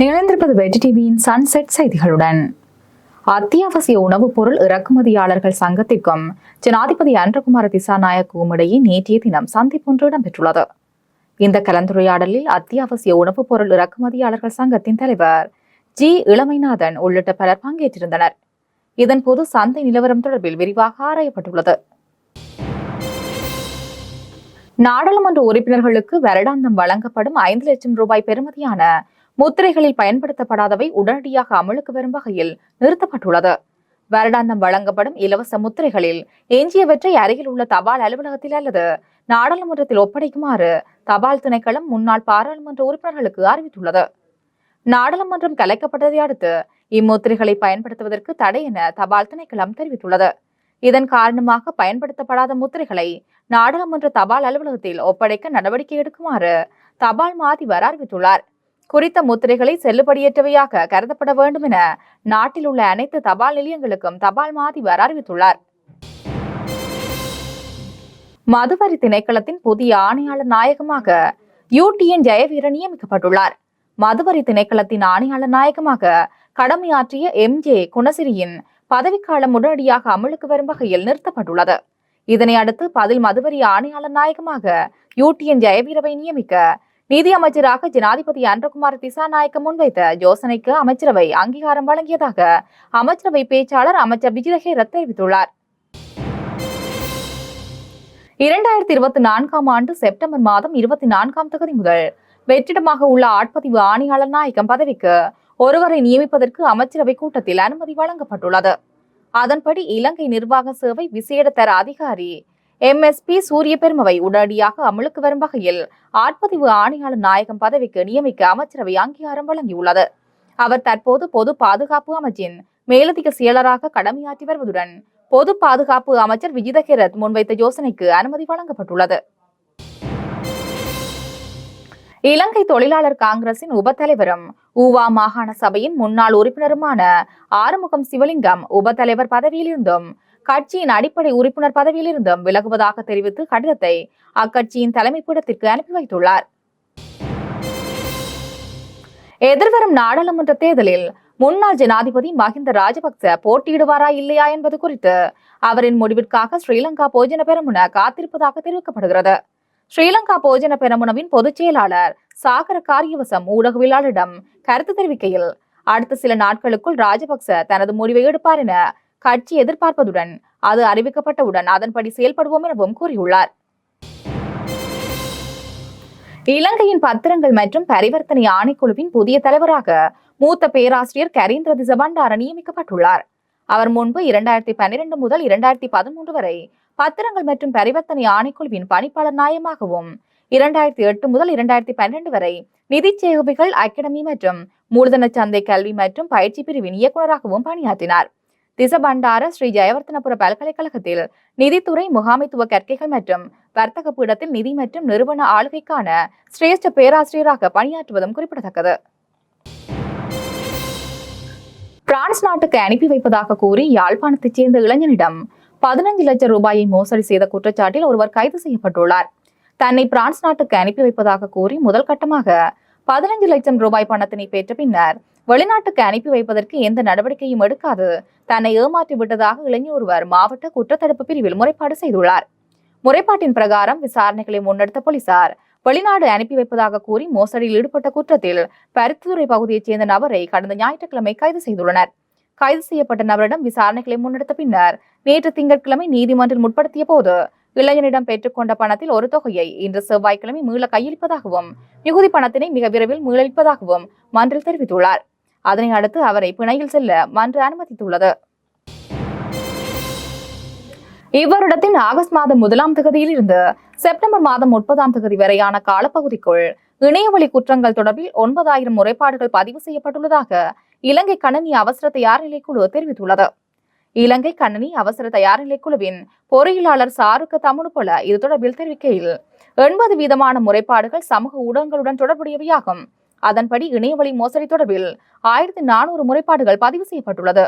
நிகழ்ந்திருப்பது வெற்றி டிவியின் சன்செட் செய்திகளுடன். அத்தியாவசிய உணவுப் பொருள் இறக்குமதியாளர்கள் சங்கத்திற்கும் ஜனாதிபதி அன்றகுமார திசாநாயக்கும் இடையே நேற்றைய தினம் சந்திப்பொன்று இடம்பெற்றுள்ளது. இந்த கலந்துரையாடலில் அத்தியாவசிய உணவுப் பொருள் இறக்குமதியாளர்கள் சங்கத்தின் தலைவர் ஜி. இளமைநாதன் உள்ளிட்ட பலர் பங்கேற்றிருந்தனர். இதன்போது சந்தை நிலவரம் தொடர்பில் விரிவாக ஆராயப்பட்டுள்ளது. நாடாளுமன்ற உறுப்பினர்களுக்கு வருடாந்தம் வழங்கப்படும் ஐந்து லட்சம் ரூபாய் பெறுமதியான முத்திரைகளில் பயன்படுத்தப்படாதவை உடனடியாக அமலுக்கு வரும் வகையில் நிறுத்தப்பட்டுள்ளது. வருடாந்தம் வழங்கப்படும் இலவச முத்திரைகளில் எஞ்சியவற்றை அருகில் உள்ள தபால் அலுவலகத்தில் அல்லது நாடாளுமன்றத்தில் ஒப்படைக்குமாறு தபால் திணைக்களம் முன்னாள் பாராளுமன்ற உறுப்பினர்களுக்கு அறிவித்துள்ளது. நாடாளுமன்றம் கலைக்கப்பட்டதை அடுத்து இம்முத்திரைகளை பயன்படுத்துவதற்கு தடை என தபால் திணைக்களம் தெரிவித்துள்ளது. இதன் காரணமாக பயன்படுத்தப்படாத முத்திரைகளை நாடாளுமன்ற தபால் அலுவலகத்தில் ஒப்படைக்க நடவடிக்கை எடுக்குமாறு தபால் மாதிபர் அறிவித்துள்ளார். குறித்த முத்திரைகளை செல்லுபடியற்றவையாக கருதப்பட வேண்டும் என நாட்டில் உள்ள அனைத்து தபால் நிலையங்களுக்கும் தபால் மாதிபர் அறிவித்துள்ளார். மதுவரி திணைக்களத்தின் புதிய ஆணையாளர் நாயகமாக யூடிஎன் ஜெயவீரன் நியமிக்கப்பட்டுள்ளார். மதுவரி திணைக்களத்தின் ஆணையாளர் நாயகமாக கடமையாற்றிய எம் ஜே குணசிரியின் பதவிக்காலம் உடனடியாக அமலுக்கு வரும் வகையில் நிறுத்தப்பட்டுள்ளது. இதனை அடுத்து பதில் மதுவரி ஆணையாளர் நாயகமாக யூடிஎன் ஜெயவீரவை நியமிக்க நிதி அமைச்சராக ஜனாதிபதி அன்றகுமார் திசாநாயக்க முன்வைத்த யோசனைக்கு அமைச்சரவை அங்கீகாரம் வழங்கியதாக அமைச்சரவை பேச்சாளர் அமைச்சர் விஜயஹேரத் தெரிவித்துள்ளார். இரண்டாயிரத்தி இருபத்தி நான்காம் ஆண்டு செப்டம்பர் மாதம் இருபத்தி நான்காம் தொகுதி முதல் வெற்றிடமாக உள்ள ஆட்பதிவு ஆணையாளர் நாயகம் பதவிக்கு ஒருவரை நியமிப்பதற்கு அமைச்சரவை கூட்டத்தில் அனுமதி வழங்கப்பட்டுள்ளது. அதன்படி இலங்கை நிர்வாக சேவை விசேட தர அதிகாரி எம்எஸ்பி சூரிய பெருமவை உடனடியாக அமலுக்கு வரும் வகையில் ஆட்பதிவு ஆணையாளர் நாயகம் பதவிக்கு நியமிக்க அமைச்சரவை அங்கீகாரம் வழங்கியுள்ளது. அவர் தற்போது பொது பாதுகாப்பு அமைச்சின் மேலதிக செயலராக கடமையாற்றி வருவதுடன் பொது பாதுகாப்பு அமைச்சர் விஜித ஹெரத் முன்வைத்த யோசனைக்கு அனுமதி வழங்கப்பட்டுள்ளது. இலங்கை தொழிலாளர் காங்கிரசின் உபத்தலைவரும் ஊவா மாகாண சபையின் முன்னாள் உறுப்பினருமான ஆறுமுகம் சிவலிங்கம் உபத்தலைவர் பதவியிலிருந்தும் கட்சியின் அடிப்படை உறுப்பினர் பதவியிலிருந்தும் விலகுவதாக தெரிவித்து கடிதத்தை அக்கட்சியின் தலைமைப்பீடத்திற்கு அனுப்பி வைத்துள்ளார். எதிர்வரும் நாடாளுமன்ற தேர்தலில் முன்னாள் ஜனாதிபதி மஹிந்த ராஜபக்ச போட்டியிடுவாரா இல்லையா என்பது குறித்து அவரின் முடிவிற்காக ஸ்ரீலங்கா போஜன பெரமுன காத்திருப்பதாக தெரிவிக்கப்படுகிறது. ஸ்ரீலங்கா போஜன பெரமுனவின் பொதுச் செயலாளர் சாகர காரியவசம் ஊடகவியலாளரிடம் கருத்து தெரிவிக்கையில் அடுத்த சில நாட்களுக்குள் ராஜபக்ச தனது முடிவை எடுப்பார் என கட்சி எதிர்பார்ப்பதுடன் அது அறிவிக்கப்பட்டவுடன் அதன்படி செயல்படுவோம் எனவும் கூறியுள்ளார். இலங்கையின் பத்திரங்கள் மற்றும் பரிவர்த்தனை ஆணைக்குழுவின் புதிய தலைவராக மூத்த பேராசிரியர் கரீந்திர திசபண்டார நியமிக்கப்பட்டுள்ளார். அவர் முன்பு இரண்டாயிரத்தி பன்னிரண்டு முதல் இரண்டாயிரத்தி பதிமூன்று வரை பத்திரங்கள் மற்றும் பரிவர்த்தனை ஆணைக்குழுவின் பணிப்பாளர் நாயமாகவும் இரண்டாயிரத்தி எட்டு முதல் இரண்டாயிரத்தி பன்னிரண்டு வரை நிதி சேவைகள் அகாடமி மற்றும் மூலதன சந்தை கல்வி மற்றும் பயிற்சி பிரிவின் இயக்குநராகவும் பணியாற்றினார். திசபண்டார ஸ்ரீ ஜெயவர்த்தனபுர பல்கலைக்கழகத்தில் நிதித்துறை முகாமைத்துவ கற்கைகள் மற்றும் வர்த்தக பீடத்தில் நிதி மற்றும் நிறுவன ஆளுகைக்கான சிரேஷ்ட பேராசிரியராக பணியாற்றுவதும் குறிப்பிடத்தக்கது. பிரான்ஸ் நாட்டுக்கு அனுப்பி வைப்பதாக கூறி யாழ்ப்பாணத்தைச் சேர்ந்த இளைஞனிடம் பதினைந்து லட்சம் ரூபாயை மோசடி செய்த குற்றச்சாட்டில் ஒருவர் கைது செய்யப்பட்டுள்ளார். தன்னை பிரான்ஸ் நாட்டுக்கு அனுப்பி வைப்பதாக கூறி முதல் கட்டமாக பதினைந்து லட்சம் ரூபாய் பணத்தினை பெற்ற பின்னர் வெளிநாட்டுக்கு அனுப்பி வைப்பதற்கு எந்த நடவடிக்கையும் எடுக்காது. தன்னை ஏமாற்றி விட்டதாக இளைஞர் ஒருவர் மாவட்ட குற்றத்தடுப்பு பிரிவில் முறைப்பாடு செய்துள்ளார். முறைப்பாட்டின் பிரகாரம் விசாரணைகளை முன்னெடுத்த போலீசார் வெளிநாடு அனுப்பி வைப்பதாக கூறி மோசடியில் ஈடுபட்ட குற்றத்தில் பருத்தித்துறை பகுதியைச் சேர்ந்த நபரை கடந்த ஞாயிற்றுக்கிழமை கைது செய்துள்ளனர். கைது செய்யப்பட்ட நபரிடம் விசாரணைகளை முன்னெடுத்த பின்னர் நேற்று திங்கட்கிழமை நீதிமன்றில் முற்படுத்திய போது இளைஞனிடம் பெற்றுக்கொண்ட பணத்தில் ஒரு தொகையை இன்று செவ்வாய்க்கிழமை மீள கையளிப்பதாகவும் மிகுதி பணத்தினை மிக விரைவில் மீளளிப்பதாகவும் மன்றில் தெரிவித்துள்ளார். அதனை அடுத்து அவரை பிணையில் செல்ல மன்று அனுமதித்துள்ளது. இவ்வருடத்தின் ஆகஸ்ட் மாதம் முதலாம் தேதியில் இருந்து செப்டம்பர் மாதம் முப்பதாம் தேதி வரையான காலப்பகுதிக்குள் இணையவழி குற்றங்கள் தொடர்பில் ஒன்பதாயிரம் முறைப்பாடுகள் பதிவு செய்யப்பட்டுள்ளதாக இலங்கை கணனி அவசர தயார் நிலைக்குழு தெரிவித்துள்ளது. இலங்கை கணனி அவசர தயார் நிலைக்குழுவின் பொறியியலாளர் சாருக்க தமுனுபொல இது தொடர்பில் தெரிவிக்கையில் எண்பது வீதமான முறைப்பாடுகள் சமூக ஊடகங்களுடன் தொடர்புடையவையாகும். அதன்படி இணையவழி மோசடி தொடர்பில் ஆயிரத்தி நானூறு முறைப்பாடுகள் பதிவு செய்யப்பட்டுள்ளது.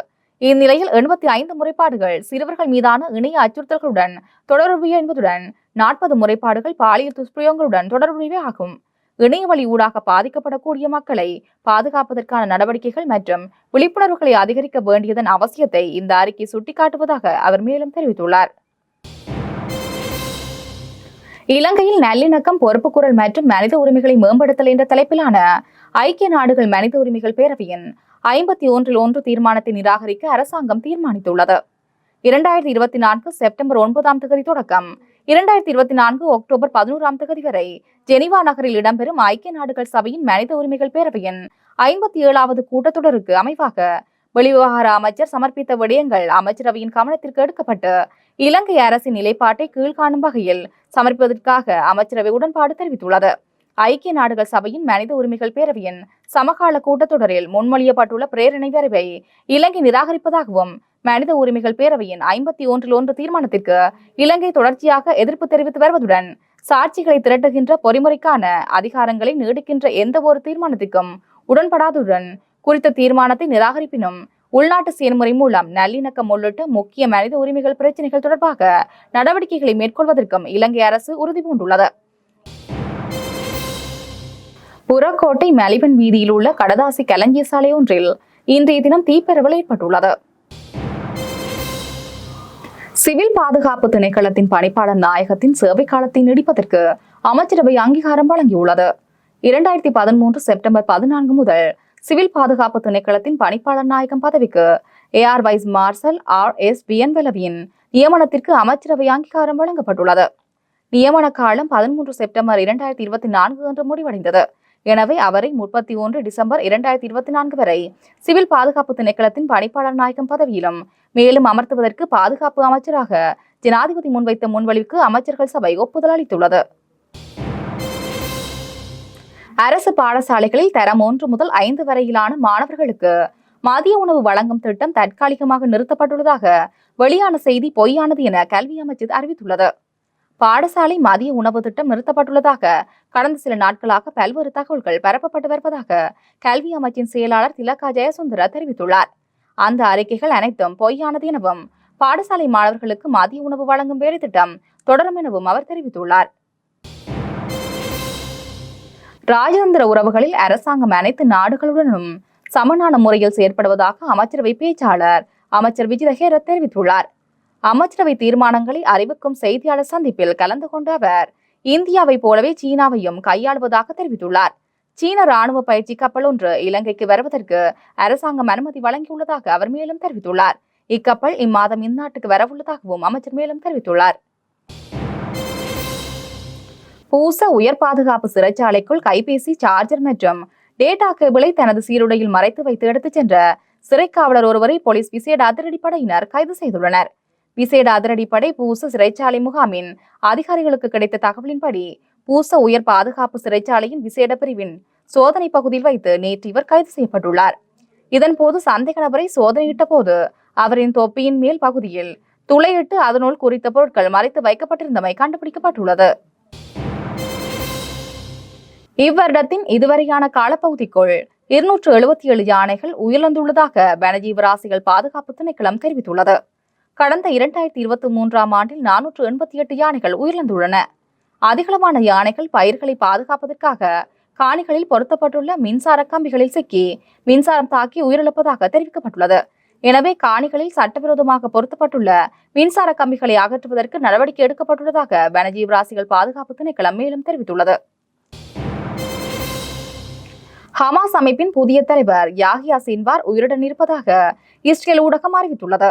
இந்நிலையில் எண்பத்தி ஐந்து முறைப்பாடுகள் சிறுவர்கள் மீதான இணைய அச்சுறுத்தல்களுடன் தொடர்புடைய என்பதுடன் நாற்பது முறைப்பாடுகள் பாலியல் துஷ்பிரயோகங்களுடன் தொடர்புடையவே ஆகும். இணையவழி ஊடாக பாதிக்கப்படக்கூடிய மக்களை பாதுகாப்பதற்கான நடவடிக்கைகள் மற்றும் விழிப்புணர்வுகளை அதிகரிக்க வேண்டியதன் அவசியத்தை இந்த அறிக்கை சுட்டிக்காட்டுவதாக அவர் மேலும் தெரிவித்துள்ளார். இலங்கையில் நல்லிணக்கம் பொறுப்புக்குரல் மற்றும் மனித உரிமைகளை மேம்படுத்தல் என்ற தலைப்பிலான ஐக்கிய நாடுகள் மனித உரிமைகள் பேரவையின் ஐம்பத்தி ஒன்றில் ஒன்று தீர்மானத்தை நிராகரிக்க அரசாங்கம் தீர்மானித்துள்ளது. இரண்டாயிரத்தி இருபத்தி நான்கு செப்டம்பர் ஒன்பதாம் தேதி தொடக்கம். இரண்டாயிரத்தி இருபத்தி நான்கு அக்டோபர் பதினோராம் தேதி வரை ஜெனீவா நகரில் இடம்பெறும் ஐக்கிய நாடுகள் சபையின் மனித உரிமைகள் பேரவையின் ஐம்பத்தி ஏழாவது கூட்டத்தொடருக்கு அமைவாக வெளிவிவகார அமைச்சர் சமர்ப்பித்த விடயங்கள் அமைச்சரவையின் கவனத்திற்கு எடுக்கப்பட்டு இலங்கை அரசின் நிலைப்பாட்டை கீழ்காணும் வகையில் சமர்ப்பிப்பதற்காக அமைச்சரவை உடன்பாடு தெரிவித்துள்ளது. ஐக்கிய நாடுகள் சபையின் மனித உரிமைகள் பேரவையின் சமகால கூட்டத்தொடரில் முன்மொழியப்பட்டுள்ள பிரேரணை வரைவை இலங்கை நிராகரிப்பதாகவும் மனித உரிமைகள் பேரவையின் ஐம்பத்தி ஒன்றில் ஒன்று தீர்மானத்திற்கு இலங்கை தொடர்ச்சியாக எதிர்ப்பு தெரிவித்து வருவதுடன் சாட்சிகளை திரட்டுகின்ற பொறிமுறைக்கான அதிகாரங்களை நீடிக்கின்ற எந்த ஒரு தீர்மானத்திற்கும் உடன்படாததுடன் குறித்த தீர்மானத்தை நிராகரிப்பினும் உள்நாட்டு செயல்முறை மூலம் நல்லிணக்கம் உள்ளிட்ட முக்கிய மனித உரிமைகள் பிரச்சினைகள் தொடர்பாக நடவடிக்கைகளை மேற்கொள்வதற்கும் இலங்கை அரசு உறுதி பூண்டுள்ளது. புறக்கோட்டை மலிபன் வீதியில் உள்ள கடதாசி கலஞ்சிய சாலை ஒன்றில் இன்றைய தினம் தீப்பரவல் ஏற்பட்டுள்ளது. சிவில் பாதுகாப்பு திணைக்களத்தின் பணிப்பாளர் நாயகத்தின் சேவை காலத்தை நீடிப்பதற்கு அமைச்சரவை அங்கீகாரம் வழங்கியுள்ளது. இரண்டாயிரத்தி பதிமூன்று செப்டம்பர் பதினான்கு முதல் சிவில் பாதுகாப்பு திணைக்களத்தின் பணிப்பாளர் நாயகம் பதவிக்கு air vice marshal R S வியன்வெலவியின் நியமனத்திற்கு அமைச்சரவை அங்கீகாரம் வழங்கப்பட்டுள்ளது. நியமன காலம் பதிமூன்று செப்டம்பர் இரண்டாயிரத்தி இருபத்தி நான்கு என்று முடிவடைந்தது. எனவே அவரை முப்பத்தி ஒன்று டிசம்பர் இரண்டாயிரத்தி இருபத்தி நான்கு வரை சிவில் பாதுகாப்பு திணைக்களத்தின் பணிப்பாளர் நாயகம் பதவியிலும் மேலும் அமர்த்துவதற்கு பாதுகாப்பு அமைச்சராக ஜனாதிபதி முன்வைத்த முன்வழிவுக்கு அமைச்சர்கள் சபை ஒப்புதல் அளித்துள்ளது. அரசு பாடசாலைகளில் தரம் ஒன்று முதல் ஐந்து வரையிலான மாணவர்களுக்கு மதிய உணவு வழங்கும் திட்டம் தற்காலிகமாக நிறுத்தப்பட்டுள்ளதாக வெளியான செய்தி பொய்யானது என கல்வி அமைச்சர் அறிவித்துள்ளது. பாடசாலை மதிய உணவு திட்டம் நிறுத்தப்பட்டுள்ளதாக கடந்த சில நாட்களாக பல்வேறு தகவல்கள் பரப்பப்பட்டு வருவதாக கல்வி அமைச்சின் செயலாளர் திலகா ஜெயசுந்தர தெரிவித்துள்ளார். அந்த அறிக்கைகள் அனைத்தும் பொய்யானது எனவும் பாடசாலை மாணவர்களுக்கு மதிய உணவு வழங்கும் வேலை திட்டம் தொடரும் எனவும் அவர் தெரிவித்துள்ளார். ராஜதந்திர உறவுகளில் அரசாங்கம் அனைத்து நாடுகளுடனும் சமனான முறையில் செயற்படுவதாக அமைச்சரவை பேச்சாளர் அமைச்சர் விஜித தெரிவித்துள்ளார். அமைச்சரவை தீர்மானங்களை அறிவிக்கும் செய்தியாளர் சந்திப்பில் கலந்து கொண்ட அவர் இந்தியாவை போலவே சீனாவையும் கையாளுவதாக தெரிவித்துள்ளார். சீன ராணுவ பயிற்சி கப்பல் ஒன்று இலங்கைக்கு வருவதற்கு அரசாங்கம் அனுமதி வழங்கியுள்ளதாக அவர் மேலும் தெரிவித்துள்ளார். இக்கப்பல் இம்மாதம் இந்நாட்டுக்கு வரவுள்ளதாகவும் அமைச்சர் மேலும் தெரிவித்துள்ளார். பூச உயர் பாதுகாப்பு சிறைச்சாலைக்குள் கைபேசி சார்ஜர் மற்றும் டேட்டா கேபிளை தனது சீருடையில் மறைத்து வைத்து எடுத்துச் சென்ற சிறைக்காவலர் ஒருவரை போலீஸ் விசேட அதிரடிப்படையினர் கைது செய்துள்ளனர். விசேட அதிரடிப்படை பூச சிறைச்சாலை முகாமின் அதிகாரிகளுக்கு கிடைத்த தகவலின்படி பூச உயர் பாதுகாப்பு சிறைச்சாலையின் விசேட பிரிவின் சோதனை பகுதியில் வைத்து நேற்று இவர் கைது செய்யப்பட்டுள்ளார். இதன்போது சந்தேக நபரை சோதனையிட்ட போது அவரின் தொப்பியின் மேல் பகுதியில் துளையிட்டு அதனுள் குறித்த பொருட்கள் மறைத்து வைக்கப்பட்டிருந்தமை கண்டுபிடிக்கப்பட்டுள்ளது. இவ்வருடத்தின் இதுவரையான காலப்பகுதிக்குள் இருநூற்று எழுபத்தி ஏழு யானைகள் உயிரிழந்துள்ளதாக வனஜீவராசிகள் பாதுகாப்பு திணைக்களம் தெரிவித்துள்ளது. கடந்த இரண்டாயிரத்தி இருபத்தி மூன்றாம் ஆண்டில் நானூற்று எண்பத்தி எட்டு யானைகள் உயிரிழந்துள்ளன. அதிகளவான யானைகள் பயிர்களை பாதுகாப்பதற்காக காணிகளில் பொருத்தப்பட்டுள்ள மின்சார கம்பிகளில் சிக்கி மின்சாரம் தாக்கி உயிரிழப்பதாக தெரிவிக்கப்பட்டுள்ளது. எனவே காணிகளில் சட்டவிரோதமாக பொருத்தப்பட்டுள்ள மின்சார கம்பிகளை அகற்றுவதற்கு நடவடிக்கை எடுக்கப்பட்டுள்ளதாக வனஜீவராசிகள் பாதுகாப்பு திணைக்களம் மேலும் தெரிவித்துள்ளது. ஹமாஸ் அமைப்பின் புதிய தலைவர் யாஹியா சின்வார் உயிருடன் இருப்பதாக இஸ்ரேல் ஊடகம் அறிவித்துள்ளது.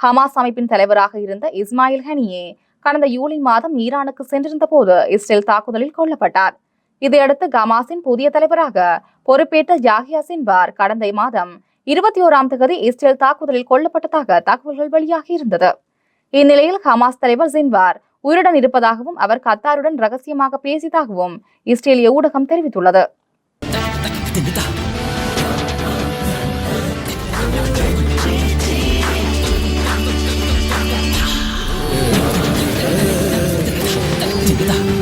ஹமாஸ் அமைப்பின் தலைவராக இருந்த இஸ்மாயில் ஹனியே கடந்த ஜூலை மாதம் ஈரானுக்கு சென்றிருந்த போது இஸ்ரேல் தாக்குதலில் கொல்லப்பட்டார். இதையடுத்து ஹமாஸின் புதிய தலைவராக பொறுப்பேற்ற யாஹியா சின்வார் கடந்த மாதம் இருபத்தி ஓராம் தேதி இஸ்ரேல் தாக்குதலில் கொல்லப்பட்டதாக தகவல்கள் வெளியாகி இருந்தது. இந்நிலையில் ஹமாஸ் தலைவர் சின்வார் உயிருடன் இருப்பதாகவும் அவர் கத்தாருடன் ரகசியமாக பேசியதாகவும் இஸ்ரேலிய ஊடகம் தெரிவித்துள்ளது. 对的。